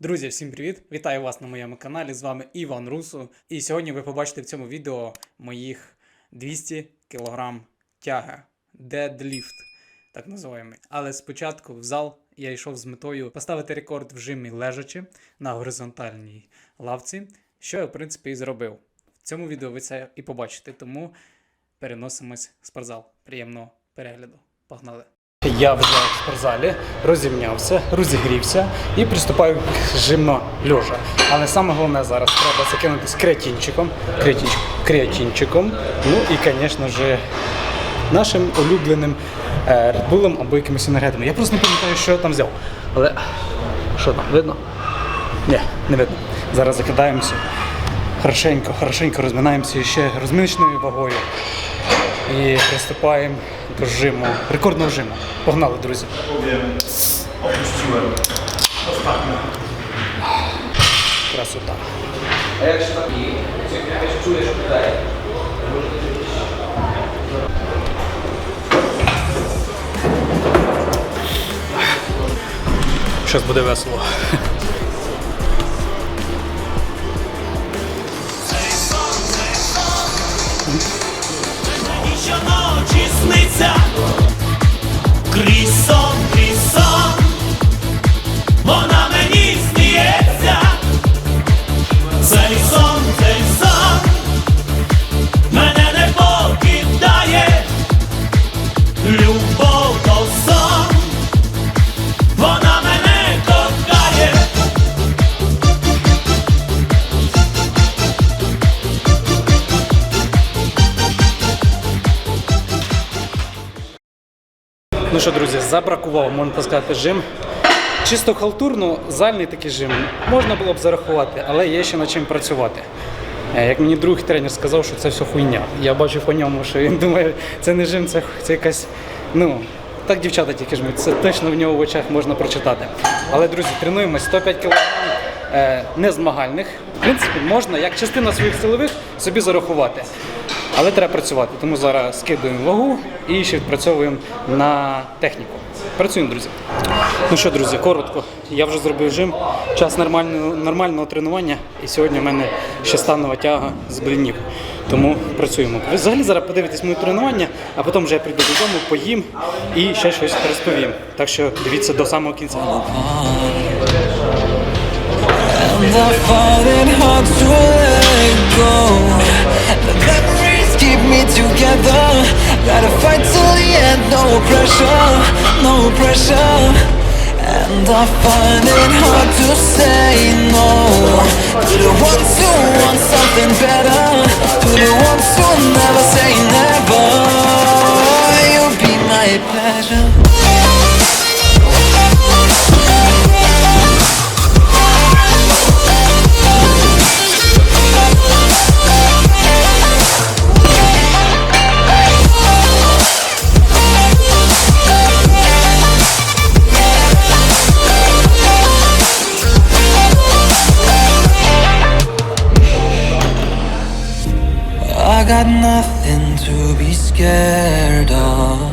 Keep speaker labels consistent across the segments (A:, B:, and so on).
A: Друзі, всім привіт! Вітаю вас на моєму каналі. З вами Іван Русу. І сьогодні ви побачите в цьому відео моїх 200 кг тяга. Deadlift, так називаємо. Але спочатку в зал я йшов з метою поставити рекорд в жимі лежачи на горизонтальній лавці, що я, в принципі, і зробив. В цьому відео ви це і побачите, тому переносимось в спортзал. Приємного перегляду. Погнали! Я вже в спортзалі розімнявся, розігрівся і приступаю к жимно льожа. Але саме головне зараз треба закинутись креатинчиком, креатинчиком, креатинчиком. Ну і, звісно ж, нашим улюбленим Bull або якимось енергетиком. Я просто не пам'ятаю, що я там взяв. Але що там, видно? Ні, не видно. Зараз закидаємося. Хорошенько, хорошенько розминаємося ще розминочною вагою. І приступаємо до жиму, рекордного жиму. Погнали, друзі. Красота.
B: Jak się taki, jak się czujesz tutaj?
A: Щось буде весело.
C: Щоночі крізь сон, крізь сон. Вона мені сміється
A: Ну що, друзі, забракував, можна сказати, жим. Чисто халтурно, зальний такий жим можна було б зарахувати, але є ще над чим працювати. Е, Як мені другий тренер сказав, що це все хуйня. Я бачу по ньому, що він думає, це не жим, це, це якась. Ну, так дівчата тільки жмуть, це точно в нього в очах можна прочитати. Але, друзі, тренуємось 105 кг е, не змагальних. В принципі, можна як частина своїх силових собі зарахувати. Але треба працювати, тому зараз скидуємо вагу і ще відпрацьовуємо на техніку. Працюємо, друзі. Ну що, друзі, коротко. Я вже зробив жим, час нормального, нормального тренування, і сьогодні в мене ще станова тяга з блінів. Тому працюємо. Ви взагалі зараз подивитесь моє тренування, а потім вже я прийду додому, поїм і ще щось розповім. Так що дивіться до самого кінця.
D: And I find hard to let go me together. Gotta fight till the end, no pressure, no pressure. And I find it hard to say no. To the ones who want something got nothing to be scared of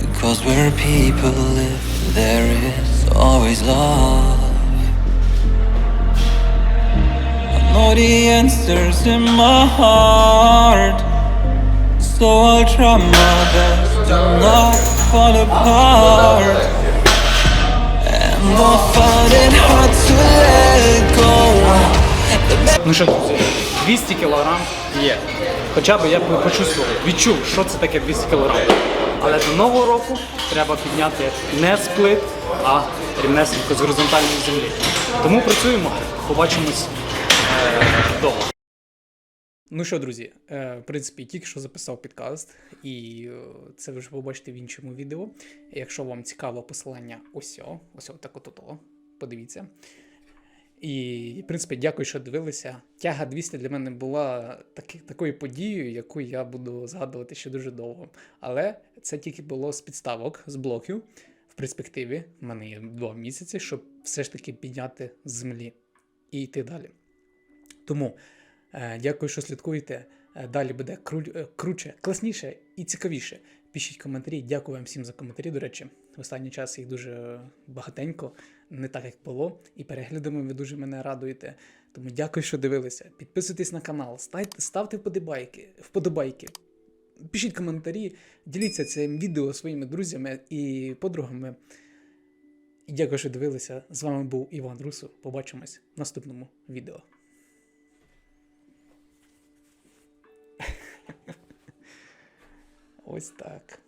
D: Because where people live there is always love I know the answers in my heart So I'll try my best to not fall apart And I find it hard to let go The
A: Ну що, друзі, 200 кг є. Хоча б я почувствував, відчув, що це таке 200 кг. Але до нового року треба підняти не сплит, а рівнесенько з горизонтальної землі. Тому працюємо, побачимось е, вдома. Ну що, друзі, е, в принципі, тільки що записав підкаст, і е, це ви вже побачите в іншому відео. Якщо вам цікаво посилання ось, ось так от ото, подивіться. І, в принципі, дякую, що дивилися. Тяга 200 для мене була таки, такою подією, яку я буду згадувати ще дуже довго. Але це тільки було з підставок, з блоків. В перспективі в мене є два місяці, щоб все ж таки підняти з землі і йти далі. Тому е, дякую, що слідкуєте. Е, Далі буде кру, е, круче, класніше і цікавіше. Пишіть коментарі. Дякую вам всім за коментарі. До речі, в останній час їх дуже багатенько. не так, як було, і переглядами ви дуже мене радуєте. Тому дякую, що дивилися. Підписуйтесь на канал, ставте, вподобайки, вподобайки. Пишіть коментарі, діліться цим відео своїми друзями і подругами. І дякую, що дивилися. З вами був Іван Русу. Побачимось в наступному відео. Ось так.